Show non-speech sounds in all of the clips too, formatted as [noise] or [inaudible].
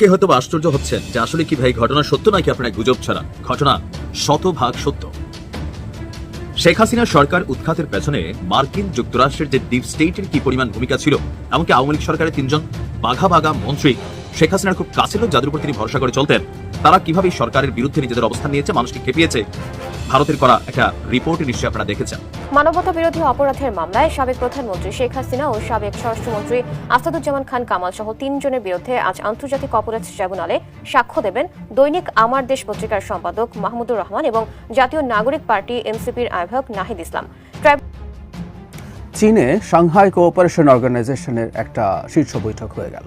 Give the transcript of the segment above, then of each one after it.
অনেকে হয়তো আশ্চর্য হচ্ছেন যে আসলে কি ভাই ঘটনা সত্য নাকি আপনার গুজব ছাড়া? ঘটনা শতভাগ সত্য। শেখ হাসিনা সরকার উৎখাতের পেছনে মার্কিন যুক্তরাষ্ট্রের যে ডিপ স্টেটের কি পরিমাণ ভূমিকা ছিল, এমনকি আওয়ামী লীগ সরকারের তিনজন বাঘা বাঘা মন্ত্রী শেখ হাসিনার খুব কাছে যাদের উপর তিনি ভরসা করে চলতেন, তারা কীভাবে সরকারের বিরুদ্ধে নিজেদের অবস্থান নিয়েছে, মানুষকে খেপিয়েছে ভারতের করা একটা রিপোর্টে নিশ্চয়ই আপনারা দেখেছেন। মানবতা বিরোধী অপরাধের মামলায় সাবেক প্রধানমন্ত্রী শেখ হাসিনা ও সাবেক স্বরাষ্ট্রমন্ত্রী আসাদুজ্জামান খান কামাল সহ তিনজনের বিরুদ্ধে আজ আন্তর্জাতিক অপরাধ ট্রাইব্যুনালে সাক্ষ্য দেবেন দৈনিক আমার দেশ পত্রিকার সম্পাদক মাহমুদুর রহমান এবং জাতীয় নাগরিক পার্টি এনসিপির আহ্বায়ক নাহিদ ইসলাম। চীনে সাংহাই কোঅপারেশন অর্গানাইজেশনের একটা শীর্ষ বৈঠক হয়ে গেল।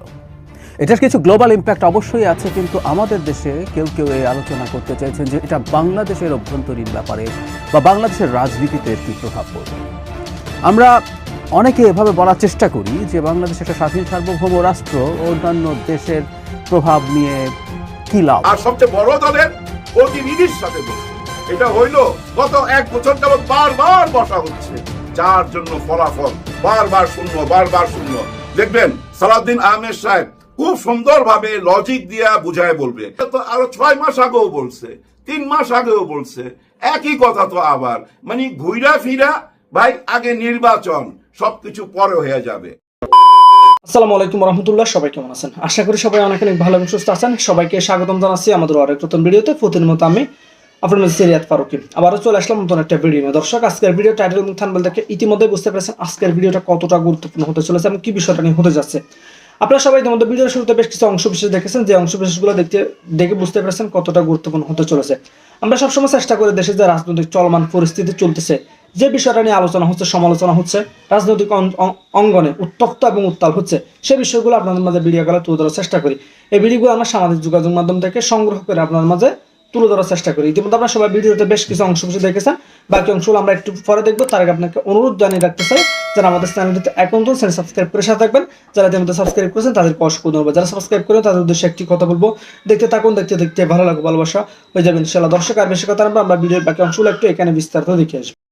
এটার কিছু গ্লোবাল ইম্প্যাক্ট অবশ্যই আছে, কিন্তু আমাদের দেশে কেউ কেউ এই আলোচনা করতে চাইছেন যে এটা বাংলাদেশের অভ্যন্তরীণ ব্যাপারে বা বাংলাদেশের রাজনীতিতে কি প্রভাব পড়বে। আমরা অনেকে এভাবে বলার চেষ্টা করি যে বাংলাদেশ একটা স্বাধীন সার্বভৌম রাষ্ট্র, অন্যান্য দেশের প্রভাব নিয়ে কি লাভ? আর সবচেয়ে বড় দলের প্রতিনিধির সাথে এটা হইল গত এক বছর যাবৎ বারবার বসা হচ্ছে। যার জন্য ফলাফল বারবার শূন্য বারবার শূন্য। দেখবেন সালাউদ্দিন আহমেদ সাহেব খুব সুন্দরভাবে লজিক দিয়া বুঝায় বলবে। তো আরও ছয় মাস আগেও বলছে, তিন মাস আগেও বলছে, একই কথা তো আবার। মানে ঘুইরা ফিরা, ভাই, আগে নির্বাচন, সবকিছু পরে হয়ে যাবে। আসসালামু আলাইকুম রহমতুল্লাহ, সবাই কেমন আছেন? আশা করি সবাই অনেক অনেক ভালো এবং সুস্থ আছেন। সবাইকে স্বাগতম জানাচ্ছি আমাদের আরেক নতুন ভিডিওতে। প্রতিদিন মতো আমি আপনার মধ্যে সিরিয়াত ফারুকি। আবারও চলে আসলাম নতুন একটা ভিডিও নিয়ে। দর্শক, আজকের ভিডিও টাইটেল এবং থানবেল দেখে ইতিমধ্যে বুঝতে পেরেছেন আজকের ভিডিওটা কতটা গুরুত্বপূর্ণ হতে চলেছে এবং কি বিষয়টা নিয়ে হতে যাচ্ছে। আপনারা সবাই ইতিমধ্যে ভিডিওর শুরুতে বেশ কিছু অংশ বিশেষ দেখেছেন। যে অংশ বিশেষগুলো দেখতে, দেখে বুঝতে পেরেছেন কতটা গুরুত্বপূর্ণ হতে চলেছে। আমরা সবসময় চেষ্টা করি দেশের যে রাজনৈতিক চলমান পরিস্থিতি চলতেছে। যে বিষয়টা নিয়ে আলোচনা হচ্ছে, সমালোচনা হচ্ছে, রাজনৈতিক অঙ্গনে উত্তপ্ত এবং উত্তাল হচ্ছে, সে বিষয়গুলো আপনাদের মাঝে ভিডিও গেলে তুলে ধরার চেষ্টা করি। এই ভিডিওগুলো আমরা সামাজিক যোগাযোগ মাধ্যম থেকে সংগ্রহ করে আপনাদের মাঝে তুলে ধরার চেষ্টা করি। ইতিমধ্যে আপনারা সবাই ভিডিওতে বেশ কিছু অংশ কিছু দেখেছেন। বাকি অংশগুলো আমরা একটু পরে দেখব। তার আগে আপনাকে অনুরোধ জানিয়ে রাখতে চাই যারা আমাদের চ্যানেলটিতে এখন চ্যানেল সাবস্ক্রাইব করে সাথে থাকবেন। যারা ইতিমধ্যে সাবস্ক্রাইব করেছেন তাদের অসংখ্য ধন্যবাদ। যারা সাবস্ক্রাইব করেন, তাদের উদ্দেশ্যে একটি কথা বলব। দেখতে থাকুন, দেখতে দেখতে ভালো লাগবে, ভালোবাসা হয়ে যাবে ইনশাল্লাহ দর্শক, আর বেশি কথা আমরা ভিডিওর বাকি অংশগুলো একটু এখানে বিস্তারিত দেখে আসব।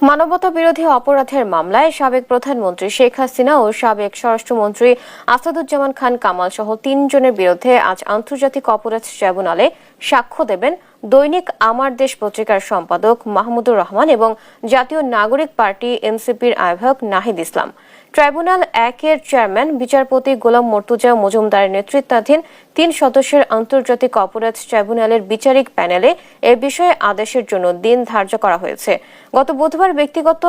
মানবতা বিরোধী অপরাধের মামলায় সাবেক প্রধানমন্ত্রী শেখ হাসিনা ও সাবেক স্বরাষ্ট্রমন্ত্রী আসাদুজ্জামান খান কামাল সহ তিনজনের বিরুদ্ধে আজ আন্তর্জাতিক অপরাধ ট্রাইব্যুনালে সাক্ষ্য দেবেন দৈনিক আমার দেশ পত্রিকার সম্পাদক মাহমুদুর রহমান এবং জাতীয় নাগরিক পার্টি এনসিপির আহ্বায়ক নাহিদ ইসলাম। ট্রাইব্যুনাল এক এর চেয়ারম্যান, বিচারপতি গোলাম মর্তুজা মজুমদারের নেতৃত্বাধীন তিন সদস্যের আন্তর্জাতিক অপরাধ ট্রাইব্যুনালের বিচারিক প্যানেলে এ বিষয়ে আদেশের জন্য দিন ধার্য করা হয়েছে। গত বুধবার ব্যক্তিগত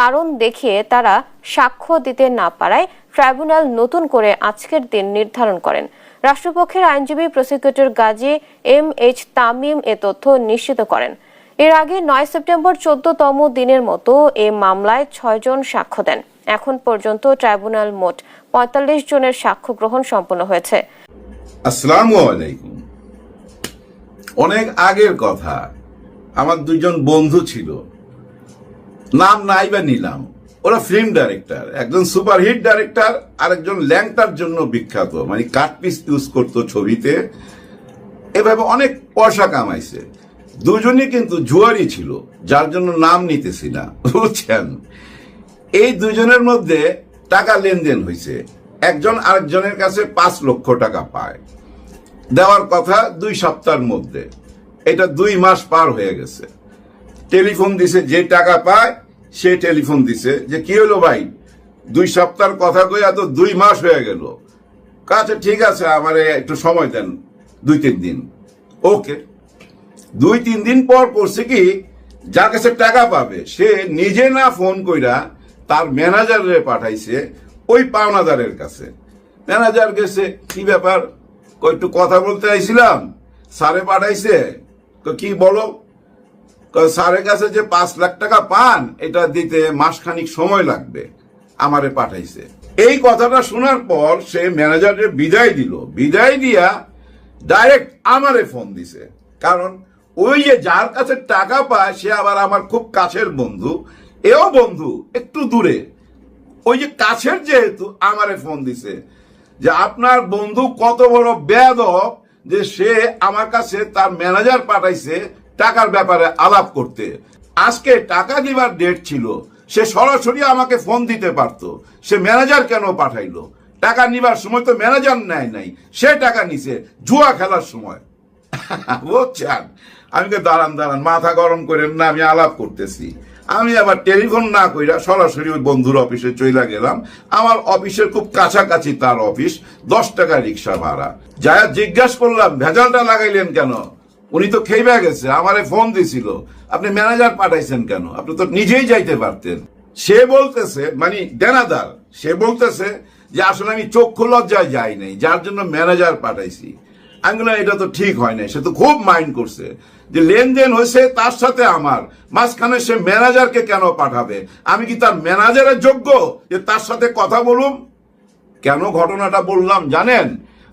কারণ দেখিয়ে তারা সাক্ষ্য দিতে না পারায় ট্রাইব্যুনাল নতুন করে আজকের দিন নির্ধারণ করেন। রাষ্ট্রপক্ষের আইনজীবী prosecutor Gazi M H Tamim এ তথ্য নিশ্চিত করেন। এর আগে নয় সেপ্টেম্বর চোদ্দতম দিনের মতো এ মামলায় ছয়জন সাক্ষ্য দেন। এখন পর্যন্ত ট্রাইব্যুনাল মোট পঁয়তাল্লিশ জনের সাক্ষ্য গ্রহণ সম্পন্ন হয়েছে। আসসালামু আলাইকুম। অনেক আগের কথা, আমার দুইজন বন্ধু ছিল। নাম নাই বা নিলাম। ওরা ফিল্ম ডাইরেক্টর একজন সুপারহিট ডাইরেক্টর আর একজন ল্যাংটার জন্য বিখ্যাত। মানে কাটপিস ইউজ করতো ছবিতে। এভাবে অনেক পয়সা কামাইছে। দুজনই কিন্তু জুয়ারি ছিল, যার জন্য নাম নিতেছি না। বুঝছেন? এই দুজনের মধ্যে টাকা লেনদেন হয়েছে একজন আরেকজনের কাছে পাঁচ লক্ষ টাকা পায়। দেওয়ার কথা দুই সপ্তাহের মধ্যে। এটা দুই মাস পার হয়ে গেছে। টেলিফোন দিছে যে টাকা পায়, সে টেলিফোন দিছে যে, কি হলো ভাই? দুই সপ্তাহের কথা কই এত দুই মাস হয়ে গেল। কাছে ঠিক আছে, আমারে একটু সময় দেন, দুই তিন দিন। ওকে। দুই তিন দিন পর করছে কি, যার কাছে টাকা পাবে, সে নিজে না ফোন কইরা তার ম্যানেজারে পাঠাইছে ওই পাওনাদারের কাছে। ম্যানেজার গেছে, কি ব্যাপার? একটু কথা বলতে আইছিলাম? স্যারে পাঠাইছে। কি বলো? স্যারের কাছে যে পাঁচ লাখ টাকা পান, এটা দিতে মাসখানিক সময় লাগবে। আমারে পাঠাইছে। এই কথাটা শোনার পর সে ম্যানেজারের বিদায় দিল। বিদায় দিয়া ডাইরেক্ট আমারে ফোন দিছে। কারণ ওই যে যার কাছে টাকা পায়, সে আবার আমার খুব কাছের বন্ধু। এও বন্ধু, একটু দূরে। ওই যে কাছের যেহেতু, আমারে ফোন দিছে যে আপনার বন্ধু কত বড় বেয়াদব যে সে আমার কাছে তার ম্যানেজার পাঠাইছে টাকার ব্যাপারে আলাপ করতে। আজকে টাকা দিবার ডেট ছিল, সে সরাসরি আমাকে ফোন দিতে পারতো। সে ম্যানেজার কেন পাঠাইলো? টাকা নিবার সময় তো ম্যানেজার নেয় নাই, সে টাকা নিছে জুয়া খেলার সময়। [laughs] বুঝছেন? আমি দাঁড়ান দাঁড়ান, মাথা গরম করেন না, আমি আলাপ করতেছি। আমি আবার টেলিফোন না কইরা সরাসরি ওই বন্ধুর অফিসে চইলা গেলাম। আমার অফিসের খুব কাছাকাছি তার অফিস, দশ টাকা রিক্সা ভাড়া। যা জিজ্ঞাসা করলাম, ভেজালটা লাগাইলেন কেন? উনি তো খেয়ে গেছে, আমারে ফোন দিছিল। আপনি ম্যানেজার পাঠাইছেন কেন? আপনি তো নিজেই যাইতে পারতেন। সে বলতেছে মানে দেনাদার, সে বলতেছে যে, আসলে আমি চক্ষু লজ্জায় যাই নাই, যার জন্য ম্যানেজার পাঠাইছি। আমি এটা তো ঠিক হয় নাই, সে তো খুব মাইন্ড করছে। যে লেনদেন হয়েছে তার সাথে আমার। মাঝখানে সে ম্যানেজারকে কেন পাঠাবে? আমি কি তার ম্যানেজারের যোগ্য যে তার সাথে কথা বলুম? কেন ঘটনাটা বললাম জানেন?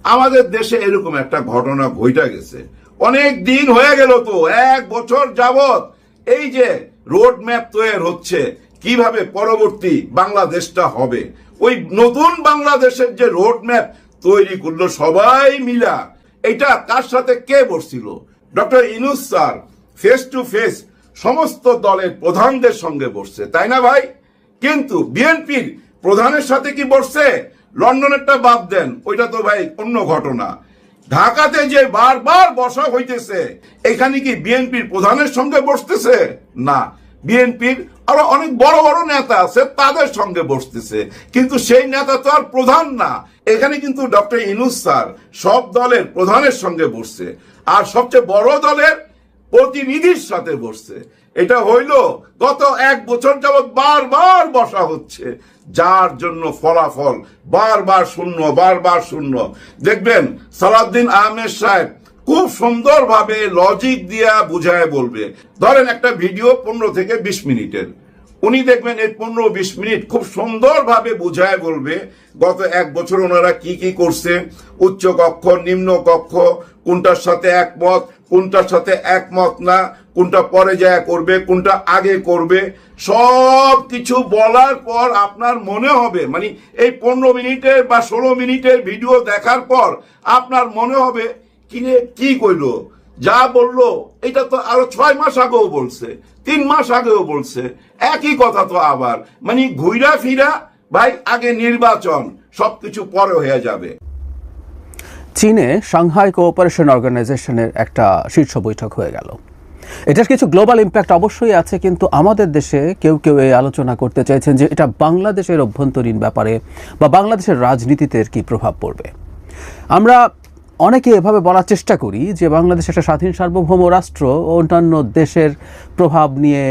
আমাদের দেশে এরকম একটা ঘটনা ঘইটা গেছে। অনেক দিন হয়ে গেল তো, এক বছর যাবত এই যে রোড ম্যাপ তৈরি হচ্ছে, কীভাবে পরবর্তী বাংলাদেশটা হবে? ওই নতুন বাংলাদেশের যে রোড ম্যাপ তৈরি করল সবাই মিলা, এটা কার সাথে কে বসছিল? Doctor Yunus sir face to face সমস্ত দলের প্রধানদের সঙ্গে বসছে, তাই না ভাই? কিন্তু বিএনপির প্রধানের সাথে কি বসছে? লন্ডনেরটা বাদ দেন, ওইটা তো ভাই অন্য ঘটনা। ঢাকাতে যে বারবার বসা হইতেছে, এখানে কি বিএনপির প্রধানের সঙ্গে বসতেছে? না, বিএনপির আরও অনেক বড় বড় নেতা আছে, তাদের সঙ্গে বসতেছে। কিন্তু সেই নেতা তো আর প্রধান না। এখানে কিন্তু ডক্টর ইনুস স্যার সব দলের প্রধানের সঙ্গে বসছে। আর সবচেয়ে বড় দলের প্রতিনিধির সাথে বসছে। এটা হইল গত এক বছর যাবৎ বারবার বসা হচ্ছে। যার জন্য ফলাফল বারবার শূন্য বারবার শূন্য। দেখবেন সালাউদ্দিন আহমেদ সাহেব খুব সুন্দরভাবে লজিক দিয়া বুঝায় বলবে। ধরেন একটা ভিডিও পনেরো থেকে বিশ মিনিটের। উনি দেখবেন এই পনেরো বিশ মিনিট খুব সুন্দরভাবে বুঝায় বলবে, গত এক বছর ওনারা কি কি করছে, উচ্চ কক্ষ, নিম্ন কক্ষ, কোনটার সাথে একমত, কোনটার সাথে একমত না, কোনটা পরে যায় করবে, কোনটা আগে করবে, সব কিছু বলার পর আপনার মনে হবে মানে এই পনেরো মিনিটের বা ষোলো মিনিটের ভিডিও দেখার পর আপনার মনে হবে কিনে কি কইলো? যা বলল, এটা তো আরও ছয় মাস আগেও বলছে, তিন মাস আগেও বলছে। একই কথা তো আবার। মানে ঘুইরা ফিরা, ভাই, আগে নির্বাচন, সবকিছু পরে হয়ে যাবে। চীনে সাংহাই কোঅপারেশন অর্গানাইজেশনের একটা শীর্ষ বৈঠক হয়ে গেল। এটার কিছু গ্লোবাল ইম্প্যাক্ট অবশ্যই আছে, কিন্তু আমাদের দেশে কেউ কেউ এই আলোচনা করতে চাইছেন যে এটা বাংলাদেশের অভ্যন্তরীণ ব্যাপারে বা বাংলাদেশের রাজনীতিতে কি প্রভাব পড়বে। আমরা অনেকে এভাবে বলার চেষ্টা করি যে বাংলাদেশ একটা স্বাধীন সার্বভৌম রাষ্ট্র ও অন্যান্য দেশের প্রভাব নিয়ে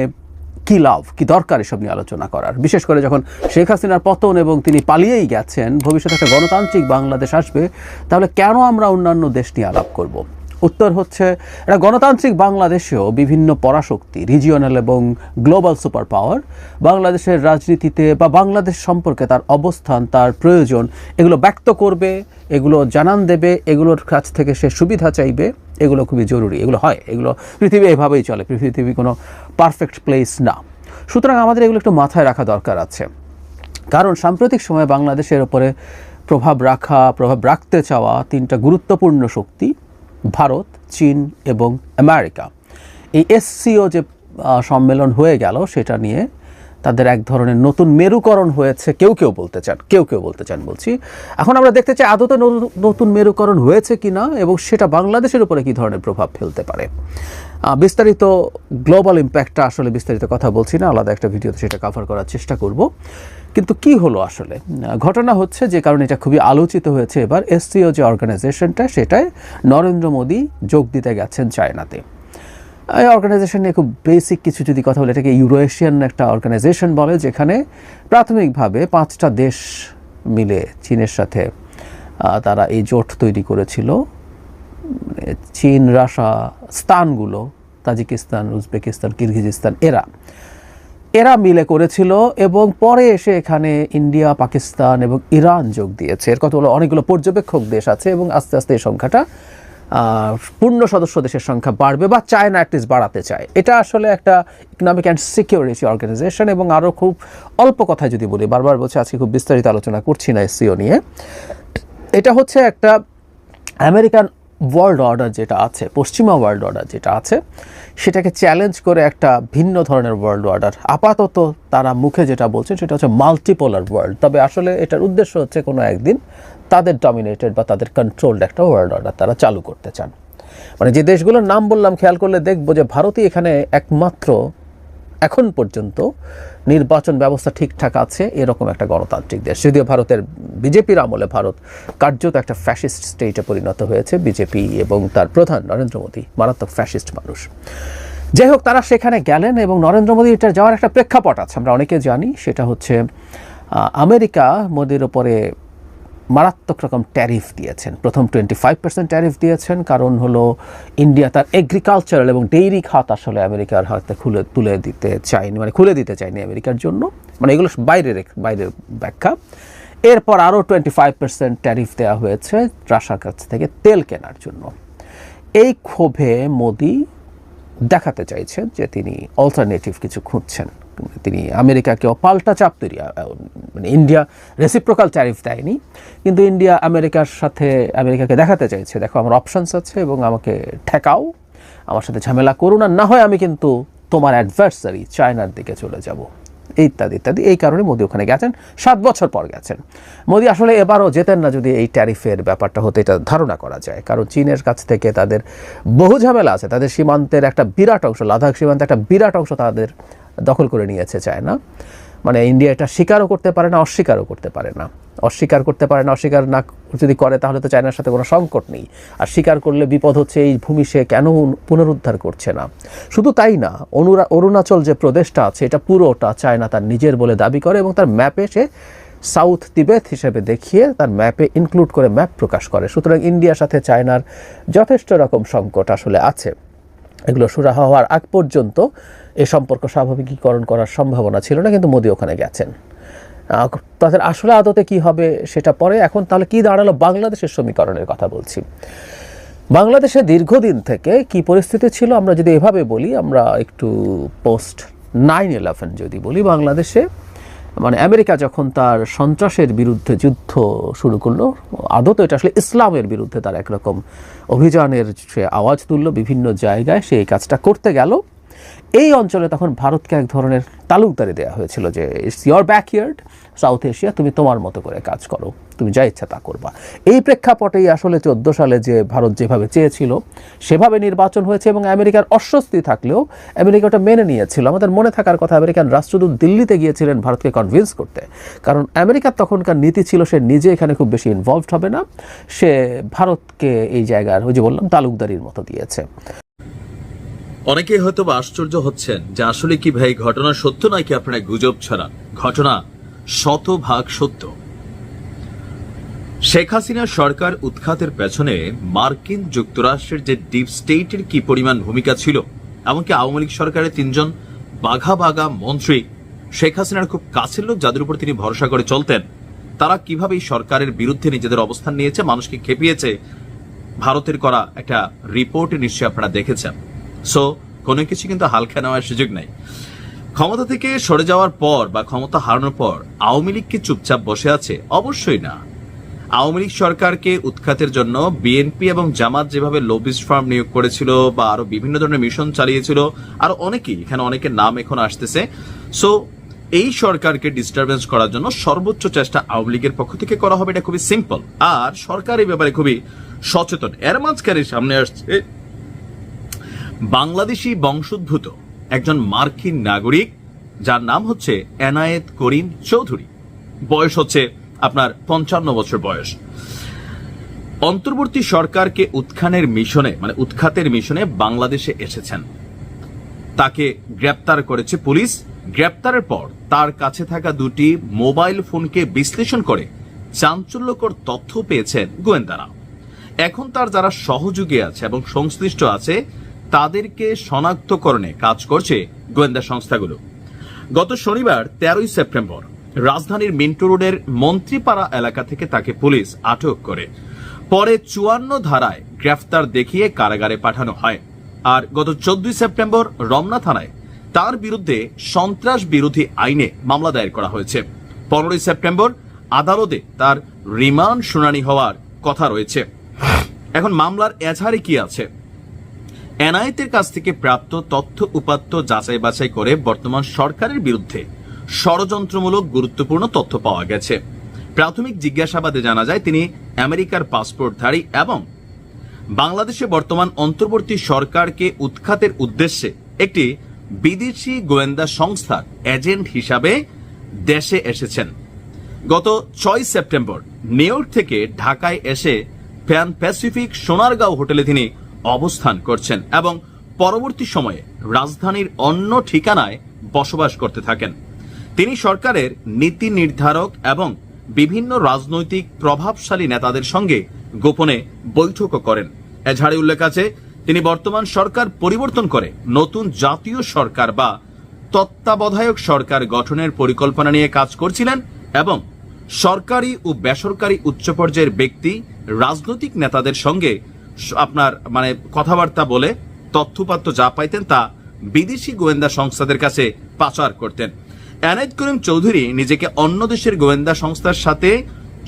কি লাভ, কি দরকার এসব নিয়ে আলোচনা করার? বিশেষ করে যখন শেখ হাসিনার পতন এবং তিনি পালিয়েই গেছেন, ভবিষ্যতে একটা গণতান্ত্রিক বাংলাদেশ আসবে, তাহলে কেন আমরা অন্যান্য দেশ নিয়ে আলাপ করব? উত্তর হচ্ছে একটা গণতান্ত্রিক বাংলাদেশেও বিভিন্ন পরাশক্তি রিজিওনাল এবং গ্লোবাল সুপার পাওয়ার বাংলাদেশের রাজনীতিতে বা বাংলাদেশ সম্পর্কে তার অবস্থান, তার প্রয়োজন, এগুলো ব্যক্ত করবে, এগুলো জানান দেবে, এগুলোর কাছ থেকে সে সুবিধা চাইবে, এগুলো খুবই জরুরি, এগুলো হয়, এগুলো পৃথিবী এভাবেই চলে পৃথিবী কোনো পারফেক্ট প্লেস না। সুতরাং আমাদের এগুলো একটু মাথায় রাখা দরকার আছে। কারণ সাম্প্রতিক সময়ে বাংলাদেশের ওপরে প্রভাব রাখা, প্রভাব রাখতে চাওয়া তিনটা গুরুত্বপূর্ণ শক্তি ভারত, চীন এবং আমেরিকা। এই এসসিও যে সম্মেলন হয়ে গেল, সেটা নিয়ে তাদের এক ধরনের নতুন মেরুকরণ হয়েছে। কেউ কেউ বলতে চান, কেউ কেউ বলতে চান বলছি। এখন আমরা দেখতে চাই আদতে নতুন- মেরুকরণ হয়েছে কি না এবং সেটা বাংলাদেশের উপরে কি ধরনের প্রভাব ফেলতে পারে। বিস্তারিত গ্লোবাল ইম্প্যাক্টটা আসলে বিস্তারিত কথা বলছি না, আলাদা একটা ভিডিওতে সেটা কাভার করার চেষ্টা করব। কিন্তু কি হলো আসলে? ঘটনা হচ্ছে যে কারণে এটা খুবই আলোচিত হয়েছে এবার এসসিও যে অর্গানাইজেশনটা সেটায় নরেন্দ্র মোদী যোগ দিতে গেছেন চায়নাতে। এই অর্গানাইজেশন নিয়ে খুব বেসিক কিছু যদি কথা বলে, এটাকে ইউরো এশিয়ান একটা অর্গানাইজেশন বলে, যেখানে প্রাথমিকভাবে পাঁচটা দেশ মিলে চীনের সাথে তারা এই জোট তৈরি করেছিল। মানে চীন, রাশা, স্থানগুলো, তাজিকিস্তান, উজবেকিস্তান, কিরগিজিস্তান, এরা। এরা মিলে করেছিল এবং পরে এসে এখানে ইন্ডিয়া, পাকিস্তান এবং ইরান যোগ দিয়েছে। এর কথা হলো অনেকগুলো পর্যবেক্ষক দেশ আছে এবং আস্তে আস্তে এই সংখ্যাটা পূর্ণ সদস্য দেশের সংখ্যা বাড়বে বা চায়না অ্যাটলিস্ট বাড়াতে চায়। এটা আসলে একটা ইকোনমিক অ্যান্ড সিকিউরিটি অর্গানাইজেশন এবং আরও খুব অল্প কথায় যদি বলি, বারবার বলছে, আজকে খুব বিস্তারিত আলোচনা করছি না এসসিও নিয়ে। এটা হচ্ছে একটা আমেরিকান ওয়ার্ল্ড অর্ডার যেটা আছে, পশ্চিমা ওয়ার্ল্ড অর্ডার যেটা আছে, সেটাকে চ্যালেঞ্জ করে একটা ভিন্ন ধরনের ওয়ার্ল্ড অর্ডার আপাতত তারা মুখে যেটা বলছে, সেটা হচ্ছে মাল্টিপোলার ওয়ার্ল্ড তবে আসলে এটার উদ্দেশ্য হচ্ছে কোনো একদিন তাদের ডমিনেটেড বা তাদের কন্ট্রোলড একটা ওয়ার্ল্ড অর্ডার তারা চালু করতে চান। মানে যে দেশগুলোর নাম বললাম, খেয়াল করলে দেখব যে ভারতই এখানে একমাত্র এখন পর্যন্ত নির্বাচন ব্যবস্থা ঠিকঠাক আছে, এরকম একটা গণতান্ত্রিক দেশ। যদিও ভারতের বিজেপির আমলে ভারত কার্যত একটা ফ্যাসিস্ট স্টেটে পরিণত হয়েছে, বিজেপি এবং তার প্রধান নরেন্দ্র মোদী, মারাত্মক ফ্যাসিস্ট মানুষ। যাই হোক, তারা সেখানে গেলেন এবং নরেন্দ্র মোদী এটা যাওয়ার একটা প্রেক্ষাপট আছে, আমরা অনেকে জানি, সেটা হচ্ছে আমেরিকা মোদির ওপরে মারাত্মক রকম ট্যারিফ দিয়েছেন। প্রথম টোয়েন্টি ফাইভ পার্সেন্ট ট্যারিফ দিয়েছেন, কারণ হলো ইন্ডিয়া তার এগ্রিকালচারাল এবং ডেইরি খাত আসলে আমেরিকার হাতে খুলে, তুলে দিতে চায়নি মানে খুলে দিতে চায়নি আমেরিকার জন্য। মানে এগুলো বাইরের বাইরের ব্যাখ্যা। এরপর আরও টোয়েন্টি ফাইভ পার্সেন্ট ট্যারিফ দেওয়া হয়েছে রাশার কাছ থেকে তেল কেনার জন্য। এই ক্ষোভে মোদি দেখাতে চাইছেন যে তিনি অল্টারনেটিভ কিছু খুঁজছেন। তিনি আমেরিকাকেও পাল্টা চাপ তৈরি মানে ইন্ডিয়া রেসিপ্রোকাল ট্যারিফ দেয়নি। কিন্তু ইন্ডিয়া আমেরিকার সাথে আমেরিকাকে দেখাতে চাইছে, দেখো, আমার অপশনস আছে এবং আমাকে ঠেকাও। আমার সাথে ঝামেলা করুন আর না হয় আমি কিন্তু তোমার অ্যাডভার্সারি চায়নার দিকে চলে যাব। ইত্যাদি ইত্যাদি। এই কারণে মোদি ওখানে গেছেন, সাত বছর পর গেছেন। মোদি আসলে এবারও যেতেন না যদি এই ট্যারিফের ব্যাপারটা হতে, এটা ধারণা করা যায়। কারণ চীনের কাছ থেকে তাদের বহু ঝামেলা আছে, তাদের সীমান্তের একটা বিরাট অংশ, লাদাখ সীমান্তে একটা বিরাট অংশ তাদের দখল করে নিয়েছে চায়না। মানে ইন্ডিয়া এটা স্বীকারও করতে পারে না, অস্বীকারও করতে পারে না। অস্বীকার করতে পারে না, অস্বীকার না যদি করে তাহলে তো চায়নার সাথে কোনো সংকট নেই। আর স্বীকার করলে বিপদ হচ্ছে এই ভূমি সে কেন পুনরুদ্ধার করছে না? শুধু তাই না, অনুরা, অরুণাচল যে প্রদেশটা আছে, এটা পুরোটা চায়না তার নিজের বলে দাবি করে এবং তার ম্যাপে সে সাউথ তিবেত হিসেবে দেখিয়ে তার ম্যাপে ইনক্লুড করে ম্যাপ প্রকাশ করে। সুতরাং ইন্ডিয়ার সাথে চায়নার যথেষ্ট রকম সংকট আসলে আছে। এগুলো সুরাহা হওয়ার আগ পর্যন্ত এই সম্পর্ক স্বাভাবিকীকরণ করার সম্ভাবনা ছিল না, কিন্তু মোদি ওখানে গেছেন। তাদের আসলে আদতে কি হবে সেটা পরে। এখন তাহলে কি দাঁড়াল বাংলাদেশের সমীকরণের কথা বলছি। বাংলাদেশে দীর্ঘদিন থেকে কি পরিস্থিতি ছিল আমরা যদি এভাবে বলি, আমরা একটু পোস্ট নাইন ইলেভেন যদি বলি, বাংলাদেশে মানে আমেরিকা যখন তার সন্ত্রাসের বিরুদ্ধে যুদ্ধ শুরু করল, আদত এটা আসলে ইসলামের বিরুদ্ধে তার একরকম অভিযানের সে আওয়াজ তুললো, বিভিন্ন জায়গায় সে এই কাজটা করতে গেল। এই অঞ্চলে তখন ভারতকে এক ধরনের তালুকদারি দেওয়া হয়েছিল যে it's your backyard South Asia তুমি তোমার মতো করে কাজ করো, তুমি যা ইচ্ছা তা করবা। এই প্রেক্ষাপটেই আসলে চোদ্দ সালে যে ভারত যেভাবে চেয়েছিল, সেভাবে নির্বাচন হয়েছে এবং আমেরিকার অস্বস্তি থাকলেও আমেরিকা ওটা মেনে নিয়েছিল। আমাদের মনে থাকার কথা, আমেরিকান রাষ্ট্রদূত দিল্লিতে গিয়েছিলেন ভারতকে কনভিন্স করতে। কারণ আমেরিকার তখনকার নীতি ছিল, সে নিজে এখানে খুব বেশি ইনভলভড হবে না, সে ভারতকে এই জায়গার, ওই যে বললাম, তালুকদারির মতো দিয়েছে। অনেকেই হয়তো বা আশ্চর্য হচ্ছেন যে আসলে কি ভাই ঘটনা সত্য নাকি আপনারা গুজব ছড়া ঘটনা শতভাগ সত্য। শেখ হাসিনা সরকার উৎখাতের পেছনে মার্কিন যুক্তরাষ্ট্রের যে ডিপ স্টেটের কি পরিমাণ ভূমিকা ছিল, এমনকি আওয়ামী লীগ সরকারের তিনজন বাঘা বাঘা মন্ত্রী শেখ হাসিনার খুব কাছের লোক যাদের উপর তিনি ভরসা করে চলতেন, তারা কীভাবে এই সরকারের বিরুদ্ধে নিজেদের অবস্থান নিয়েছে, মানুষকে খেপিয়েছে, ভারতের করা একটা রিপোর্ট নিশ্চয়ই আপনারা দেখেছেন। সো কোনো কিছু কিন্তু হালকা নেওয়ার সুযোগ নাই। ক্ষমতা থেকে সরে যাওয়ার পর বা ক্ষমতা হারানোর পর আওয়ামী লীগ কি চুপচাপ বসে আছে? অবশ্যই না। আওয়ামী লীগ সরকারকে উৎখাতের জন্য বিএনপি এবং জামাত যেভাবে লবিস্ট ফার্ম নিয়োগ করেছিল বা আরও বিভিন্ন ধরনের মিশন চালিয়েছিল, আর অনেকেই, এখানে অনেকের নাম এখন আসতেছে। সো এই সরকারকে ডিস্টারবেন্স করার জন্য সর্বোচ্চ চেষ্টা আওয়ামী লীগের পক্ষ থেকে করা হবে, এটা খুবই সিম্পল আর সরকার এই ব্যাপারে খুবই সচেতন। এর মাঝখানে সামনে আসছে বাংলাদেশি বংশোদ্ভূত একজন মার্কিন নাগরিক, যার নাম হচ্ছে এনায়েত করিম চৌধুরী। বয়স হচ্ছে আপনার পঞ্চান্ন বছর বয়স। অন্তর্বর্তী সরকারকে উৎখানের মিশনে মানে উৎখাতের মিশনে বাংলাদেশে এসেছেন। তাকে গ্রেপ্তার করেছে পুলিশ। গ্রেপ্তারের পর তার কাছে থাকা দুটি মোবাইল ফোনকে বিশ্লেষণ করে চাঞ্চল্যকর তথ্য পেয়েছেন গোয়েন্দারা। এখন তার যারা সহযোগী আছে এবং সংশ্লিষ্ট আছে তাদেরকে শনাক্তকরণে কাজ করছে গোয়েন্দা সংস্থাগুলো। গত শনিবার, তেরোই সেপ্টেম্বর, রাজধানীর মিন্টো রোডের মন্ত্রীপাড়া এলাকা থেকে তাকে পুলিশ আটক করে। পরে চুয়ান্ন ধারায় গ্রেফতার দেখিয়ে কারাগারে পাঠানো হয়। আর গত চোদ্দই সেপ্টেম্বর, রমনা থানায় তার বিরুদ্ধে সন্ত্রাস বিরোধী আইনে মামলা দায়ের করা হয়েছে। পনেরোই সেপ্টেম্বর, আদালতে তার রিমান্ড শুনানি হওয়ার কথা রয়েছে। এখন মামলার এজাহারে কি আছে? এনআইতের কাছ থেকে প্রাপ্ত তথ্য উপাত্ত যাচাই বাছাই করে বর্তমান সরকারের বিরুদ্ধে ষড়যন্ত্রমূলক গুরুত্বপূর্ণ তথ্য পাওয়া গেছে। প্রাথমিক জিজ্ঞাসাবাদে জানা যায়, তিনি আমেরিকার পাসপোর্টধারী এবং বাংলাদেশে বর্তমান অন্তর্বর্তী সরকারকে উৎখাতের উদ্দেশ্যে একটি বিদেশি গোয়েন্দা সংস্থার এজেন্ট হিসাবে দেশে এসেছেন। গত ছয় সেপ্টেম্বর নিউ থেকে ঢাকায় এসে প্যান প্যাসিফিক সোনারগাঁও হোটেলে তিনি অবস্থান করছেন এবং পরবর্তী সময়ে রাজধানীর অন্য ঠিকানায় বসবাস করতে থাকেন। তিনি সরকারের নীতি নির্ধারক এবং বিভিন্ন রাজনৈতিক প্রভাবশালী নেতাদের সঙ্গে গোপনে বৈঠকও করেন। এছাড়া উল্লেখ আছে, তিনি বর্তমান সরকার পরিবর্তন করে নতুন জাতীয় সরকার বা তত্ত্বাবধায়ক সরকার গঠনের পরিকল্পনা নিয়ে কাজ করছিলেন এবং সরকারি ও বেসরকারি উচ্চ পর্যায়ের ব্যক্তি, রাজনৈতিক নেতাদের সঙ্গে আপনার মানে কথাবার্তা বলে তথ্যপাত্র যা পাইতেন তা বিদেশি গোয়েন্দা সংস্থাদের কাছে পাচার করতেন। এনায়েত করিম চৌধুরী নিজেকে অন্য দেশের গোয়েন্দা সংস্থার সাথে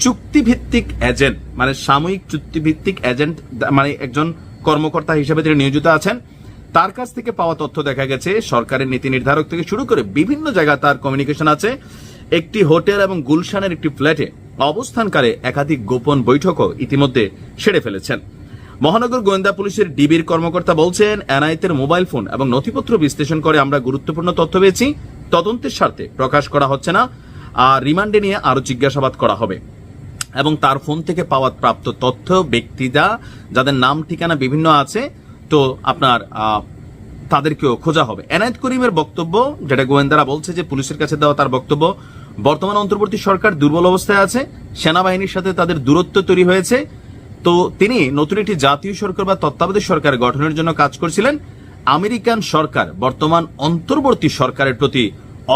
চুক্তিভিত্তিক এজেন্ট মানে সাময়িক চুক্তিভিত্তিক এজেন্ট মানে একজন কর্মকর্তা হিসেবে তিনি নিয়োজিত আছেন। তার কাছ থেকে পাওয়া তথ্য দেখা গেছে, সরকারের নীতি নির্ধারক থেকে শুরু করে বিভিন্ন জায়গায় তার কমিউনিকেশন আছে। একটি হোটেল এবং গুলশানের একটি ফ্ল্যাটে অবস্থানকালে একাধিক গোপন বৈঠকও ইতিমধ্যে সেরে ফেলেছেন। মহানগর গোয়েন্দা পুলিশের ডিবির কর্মকর্তা বলছেন এনআইতের মোবাইল ফোন এবং নথিপত্র বিশ্লেষণ করে আমরা গুরুত্বপূর্ণ তথ্য পেয়েছি। তদন্তের স্বার্থে প্রকাশ করা হচ্ছে না, আর রিমান্ডে নিয়ে আরও জিজ্ঞাসাবাদ করা হবে। এবং তার ফোন থেকে পাওয়া প্রাপ্ত তথ্য, ব্যক্তিরা, যাদের নাম, ঠিকানা বিভিন্ন আছে, তো আপনার তাদেরকেও খোঁজা হবে। এনায়েত করিমের বক্তব্য, যেটা গোয়েন্দারা বলছে যে পুলিশের কাছে দেওয়া তার বক্তব্য, বর্তমান অন্তর্বর্তী সরকার দুর্বল অবস্থায় আছে, সেনাবাহিনীর সাথে তাদের দূরত্ব তৈরি হয়েছে তো তিনি নতুন একটি জাতীয় সরকার বা তত্ত্বাবধায়ক সরকার গঠনের জন্য কাজ করছিলেন। আমেরিকান সরকার, বর্তমান অন্তর্বর্তী সরকারের প্রতি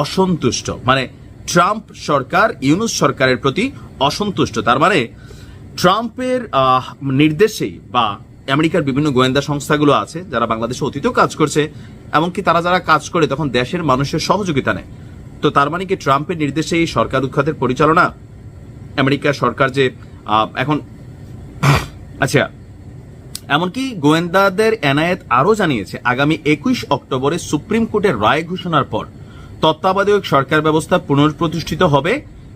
অসন্তুষ্ট। মানে ট্রাম্প সরকার, ইউনুস সরকারের প্রতি অসন্তুষ্ট। তার মানে ট্রাম্পের নির্দেশেই বা আমেরিকার বিভিন্ন গোয়েন্দা সংস্থাগুলো আছে, যারা বাংলাদেশে অতীতেও কাজ করছে, এমনকি তারা যারা কাজ করে তখন দেশের মানুষের সহযোগিতা নেয়। তো তার মানে কি ট্রাম্পের নির্দেশেই সরকার উৎখাতের পরিচালনা? আমেরিকার সরকার যে এখন আচ্ছা এমনকি গোয়েন্দাদের এনায়েত আরও জানিয়েছে, আগামী একুশ অক্টোবরে সুপ্রিম কোর্টের রায় ঘোষণার পর তত্ত্বাবধায়ক সরকার ব্যবস্থা পুনঃপ্রতিষ্ঠিত হবে,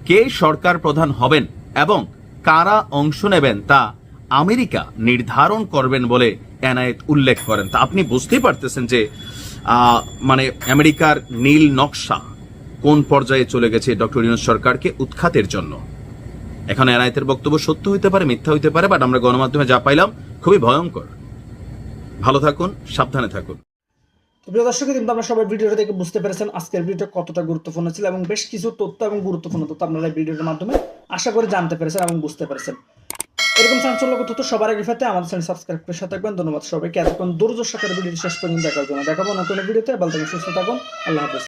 কে সরকার প্রধান হবেন এবং কারা অংশ নেবেন তা আমেরিকা নির্ধারণ করবেন বলে এনায়েত উল্লেখ করেন। তা আপনি বুঝতেই পারতেছেন যে মানে আমেরিকার নীল নকশা কোন পর্যায়ে চলে গেছে ডক্টর ইউনুস সরকারকে উৎখাতের জন্য। এখন এনায়েতের বক্তব্য সত্য হইতে পারে, মিথ্যা হইতে পারে বাট আমরা গণমাধ্যমে যা পাইলাম খুবই ভয়ঙ্কর। ভালো থাকুন, সাবধানে থাকুন। প্রিয় দর্শক কিন্তু আমরা সবাই ভিডিওটা দেখে বুঝতে পেরেছেন আজকের ভিডিওটা কতটা গুরুত্বপূর্ণ ছিল এবং বেশ কিছু তথ্য এবং গুরুত্বপূর্ণ তথ্য আপনারা ভিডিওটার মাধ্যমে আশা করে জানতে পেরেছেন এবং বুঝতে পেরেছেন। এরকম চাঞ্চল্যকর তথ্য সবার আগে পেতে আমাদের চ্যানেল সাবস্ক্রাইব করে সাথে থাকবেন। ধন্যবাদ সবাইকে। এতক্ষণ দূরদর্শকের ভিডিও শেষ পর্যন্ত দেখার জন্য দেখাবো। নতুন ভিডিওতে, ভালো থাকুন, সুস্থ থাকুন। আল্লাহ হাফেজ।